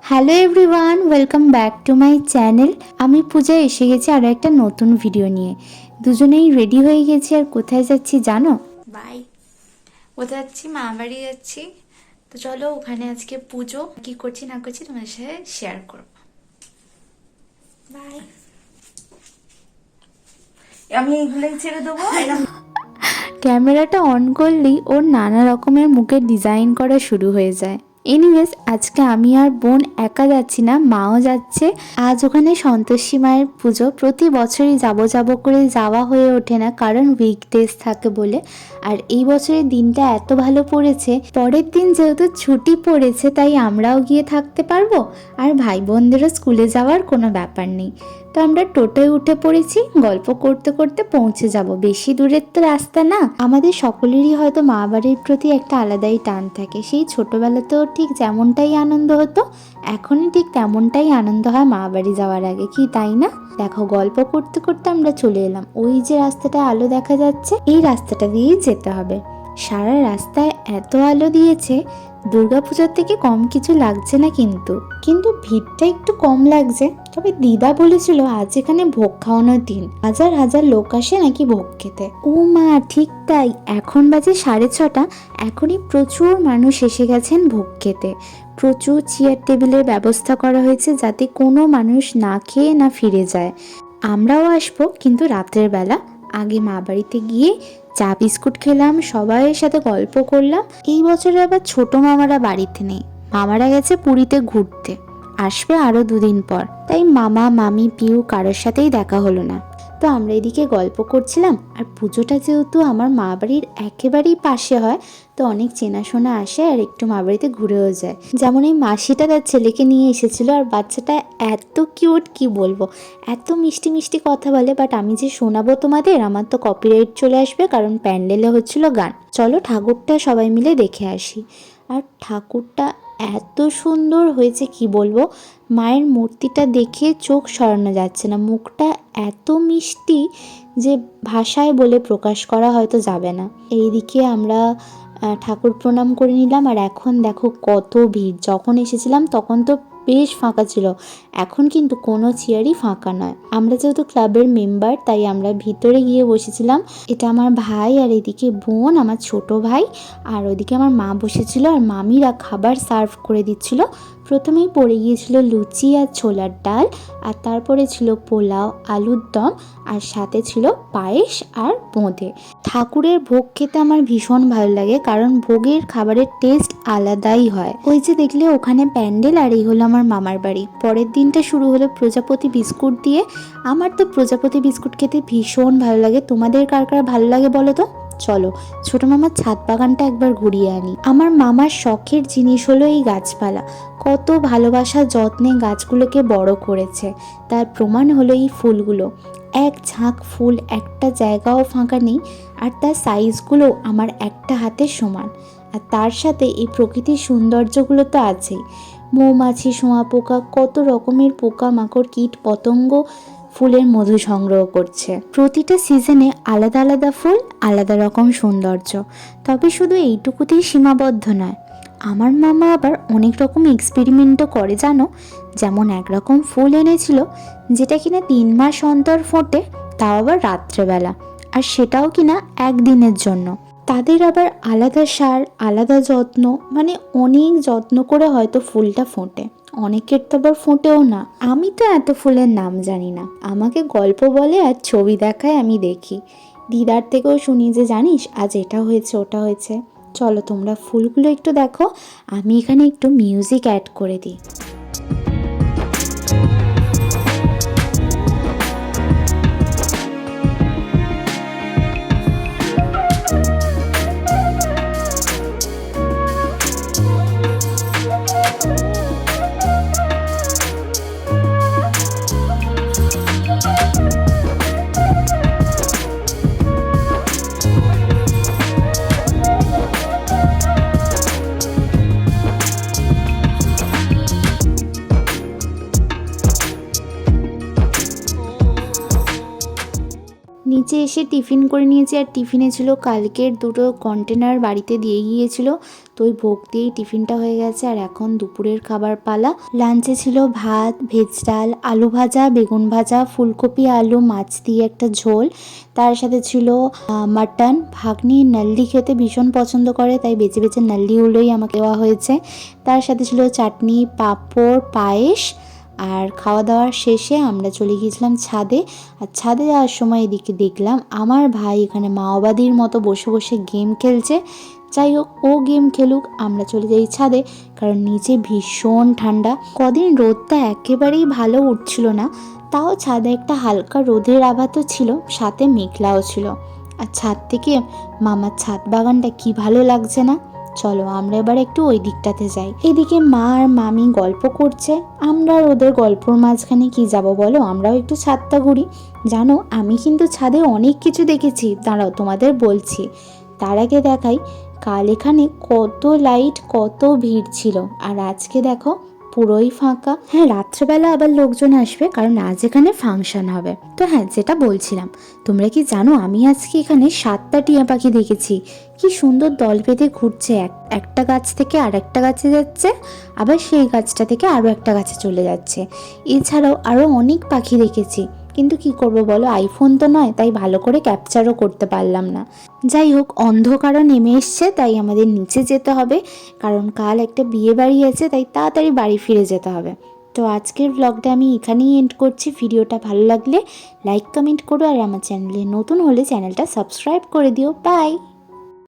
Hello everyone welcome back to my channel আমি পূজা এসে গেছি আরও একটা নতুন ভিডিও নিয়ে। দুজনেই রেডি হয়ে গেছি আর কোথায় যাচ্ছি জানো? বাই। কোথায় যাচ্ছি? মা বাড়ি যাচ্ছি। তো চলো ওখানে আজকে পুজো। কি করছি না করছি তোমাদের সাথে শেয়ার করব। বাই। আমি এইগুলোই ছেড়ে দেবো ক্যামেরাটা অন করলেই ওর নানা রকমের মুখে ডিজাইন করা শুরু হয়ে যায়। এনিওয়েজ, আজকে আমি আর বোন একা যাচ্ছি না, মাও যাচ্ছে। আজ ওখানে সন্তোষী মায়ের পুজো। প্রতি বছরই যাব যাব করে যাওয়া হয়ে ওঠে না, কারণ উইকডেজ থাকে বলে। আর এই বছরের দিনটা এত ভালো পড়েছে। পরের দিন যেহেতু ছুটি পড়েছে, তাই আমরাও গিয়ে থাকতে পারব। আর ভাই বোনদেরও স্কুলে যাওয়ার কোনো ব্যাপার নেই। তো আমরা টোটোয় উঠে পড়েছি, গল্প করতে করতে পৌঁছে যাব। বেশি দূরের তো রাস্তা না। আমাদের সকলেরই হয়তো মা বাড়ির প্রতি একটা আলাদাই টান থাকে। সেই ছোটবেলাতেও ঠিক যেমনটাই আনন্দ হতো, এখনই ঠিক তেমনটাই আনন্দ হয় মা বাড়ি যাওয়ার আগে। কি তাই না? দেখো, গল্প করতে করতে আমরা চলে এলাম। ওই যে রাস্তাটা আলো দেখা যাচ্ছে, এই রাস্তাটা দিয়েই যেতে হবে। সারা রাস্তায় এত আলো দিয়েছে দুর্গাপূজার থেকে কম কিছু লাগছে না কিন্তু। কিন্তু ভিড়টা একটু কম লাগছে। তবে দিদা বলেছিল, আজ এখানে ভোগ খাওয়ানোর দিন। হাজার হাজার লোক আসে নাকি ভোগ খেতে? ও মা, ঠিক তাই। এখন বাজে সাড়ে ছটা। এখনই প্রচুর মানুষ এসে গেছেন ভোগ খেতে। প্রচুর চেয়ার টেবিলের ব্যবস্থা করা হয়েছে যাতে কোনো মানুষ না খেয়ে না ফিরে যায়। আমরাও আসব, কিন্তু রাতের বেলা। আগে মা বাড়িতে গিয়ে চা, বিস্কুট খেলাম, সবাইয়ের সাথে গল্প করলাম। এই বছরে আবার ছোট মামারা বাড়িতে নেই। মামারা গেছে পুরীতে ঘুরতে। আসবে আরও দুদিন পর। তাই মামা, মামি, পিউ কারোর সাথেই দেখা হলো না। তো আমরা এদিকে গল্প করছিলাম, আর পুজোটা যেহেতু আমার মা বাড়ির একেবারেই পাশে হয়, তো অনেক চেনাশোনা আসে আর একটু মা বাড়িতে ঘুরেও যায়। যেমন এই মাসিটা তার ছেলেকে নিয়ে এসেছিল, আর বাচ্চাটা এত কিউট কি বলব, এত মিষ্টি মিষ্টি কথা বলে বাট আমি যে শোনাবো তোমাদের, আমার তো কপিরাইট চলে আসবে, কারণ প্যান্ডেলে হচ্ছিল গান। চলো ঠাকুরটা সবাই মিলে দেখে আসি। আর ঠাকুরটা এত সুন্দর হয়েছে, কি বলব? মায়ের মূর্তিটা দেখে চোখ সরানো যাচ্ছে না, মুখটা এত মিষ্টি যে ভাষায় বলে প্রকাশ করা হয়তো যাবে না। এইদিকে আমরা ঠাকুর প্রণাম করে নিলাম, আর এখন দেখো কত ভিড়। যখন এসেছিলাম তখন তো বেশ ফাঁকা ছিল। এখন কিন্তু কোনো চেয়ারই ফাঁকা নয়। আমরা যেহেতু ক্লাবের মেম্বার তাই আমরা ভিতরে গিয়ে বসেছিলাম। এটা আমার ভাই আর এদিকে বোন, আমার ছোট ভাই। আর ওদিকে আমার মা বসেছিল আর মামিরা খাবার সার্ভ করে দিচ্ছিল। প্রথমেই পড়ে গিয়েছিল লুচি আর ছোলার ডাল, আর তারপরে ছিল পোলাও, আলুর দম, আর সাথে ছিল পায়েস আর বোঁদে। ঠাকুরের ভোগ খেতে আমার ভীষণ ভালো লাগে, কারণ ভোগের খাবারের টেস্ট আলাদাই হয়। ওই যে দেখলে ওখানে প্যান্ডেল আর এই হলো আমার মামার বাড়ি। পরের দিনটা শুরু হলো প্রজাপতি বিস্কুট দিয়ে। আমার তো প্রজাপতি বিস্কুট খেতে ভীষণ ভালো লাগে। তোমাদের কার কার ভালো লাগে বলো তো? চলো, ছোট মামার ছাদ বাগানটা একবার ঘুরিয়ে আনি। আমার মামার শখের জিনিস হলো এই গাছপালা। কত ভালোবাসা যত্নে গাছগুলোকে বড় করেছে। তার প্রমাণ হলো এই ফুলগুলো। এক ঝাঁক ফুল একটা জায়গাও ফাঁকা নেই, আর তার সাইজগুলো আমার একটা হাতের সমান। আর তার সাথে এই প্রকৃতির সৌন্দর্যগুলো তো আছেই। মৌমাছি, শোঁয়া পোকা, কত রকমের পোকা মাকড় কীট পতঙ্গ ফুলের মধু সংগ্রহ করছে। প্রতিটা সিজনে আলাদা আলাদা ফুল, আলাদা রকম সৌন্দর্য। তবে শুধু এইটুকুতেই সীমাবদ্ধ নয়, আমার মামা আবার অনেক রকম এক্সপেরিমেন্টও করে, জানো? যেমন একরকম ফুল এনেছিল, যেটা কিনা তিন মাস অন্তর ফোটে, তাও আবার রাত্রেবেলা। আর সেটাও কিনা একদিনের জন্য। তাদের আবার আলাদা সার, আলাদা যত্ন মানে অনেক যত্ন করে হয়তো ফুলটা ফোটে। অনেকের তো আবার ফোটেও না। আমি তো এত ফুলের নাম জানি না। আমাকে গল্প বলে আর ছবি দেখায় আমি দেখি। দিদার থেকেও শুনি যে, জানিস, আজ এটা হয়েছে, ওটা হয়েছে। চলো তোমরা ফুলগুলো একটু দেখো। আমি এখানে একটু মিউজিক অ্যাড করে দিই। এসে টিফিন করে নিয়েছি আর টিফিনে ছিল কালকের দুটো কন্টেনার বাড়িতে দিয়ে গিয়েছিল। তো ওই ভোগ দিয়েই টিফিনটা হয়ে গেছে। আর এখন দুপুরের খাবার পালা। লাঞ্চে ছিল ভাত ভেজ ডাল, আলু ভাজা, বেগুন ভাজা, ফুলকপি, আলু, মাছ দিয়ে একটা ঝোল। তার সাথে ছিল মাটন। ভাগ্নি নাল্লি খেতে ভীষণ পছন্দ করে, তাই বেছে বেছে নাল্লিগুলোই আমাকে দেওয়া হয়েছে। তার সাথে ছিল চাটনি, পাঁপড়, পায়েস আর খাওয়া দাওয়ার শেষে আমরা চলে গিয়েছিলাম ছাদে। আর ছাদে যাওয়ার সময় এদিকে দেখলাম আমার ভাই এখানে মাওবাদীর মতো বসে বসে গেম খেলছে। যাই হোক, ও গেম খেলুক, আমরা চলে যাই ছাদে, কারণ নিচে ভীষণ ঠান্ডা। কদিন রোদটা একেবারেই ভালো উঠছিল না, তাও ছাদে একটা হালকা রোদের আভাতও ছিল, সাথে মেঘলাও ছিল। আর ছাদ থেকে মামার ছাদ বাগানটা কি ভালো লাগছে না? চলো আমরা এবার একটু ওই দিকটাতে যাই। এদিকে মা আর মামি গল্প করছে। আমরা ওদের গল্পর মাঝখানে কি যাব বলো? আমরাও একটু ছাদটা ঘুরি। জানো, আমি কিন্তু ছাদে অনেক কিছু দেখেছি। দাঁড়াও, তোমাদের বলছি। তার আগে দেখাই, কাল এখানে কত লাইট কত ভিড় ছিল। আর আজকে দেখো পুরোই ফাঁকা। হ্যাঁ রাত্রেবেলা আবার লোকজন আসবে, কারণ আজ এখানে ফাংশন হবে। তো হ্যাঁ যেটা বলছিলাম, তোমরা কি জানো আমি আজকে এখানে সাতটা টিয়া পাখি দেখেছি? কি সুন্দর দল বেঁধে ঘুরছে, এক, একটা গাছ থেকে আর একটা গাছে যাচ্ছে, আবার সেই গাছটা থেকে আরও একটা গাছে চলে যাচ্ছে। এছাড়াও আরও অনেক পাখি দেখেছি। কিন্তু কি করব বলো? আইফোন তো নয়, তাই ভালো করে ক্যাপচারও করতে পারলাম না। যাই হোক, অন্ধকারও নেমে এসছে, তাই আমাদের নিচে যেতে হবে। কারণ কাল একটা বিয়ে বাড়ি আছে, তাই তাড়াতাড়ি বাড়ি ফিরে যেতে হবে। তো আজকের ব্লগটা আমি এখানেই এন্ড করছি। ভিডিওটা ভালো লাগলে লাইক কমেন্ট করো আর আমার চ্যানেলে নতুন হলে চ্যানেলটা সাবস্ক্রাইব করে দিও। বাই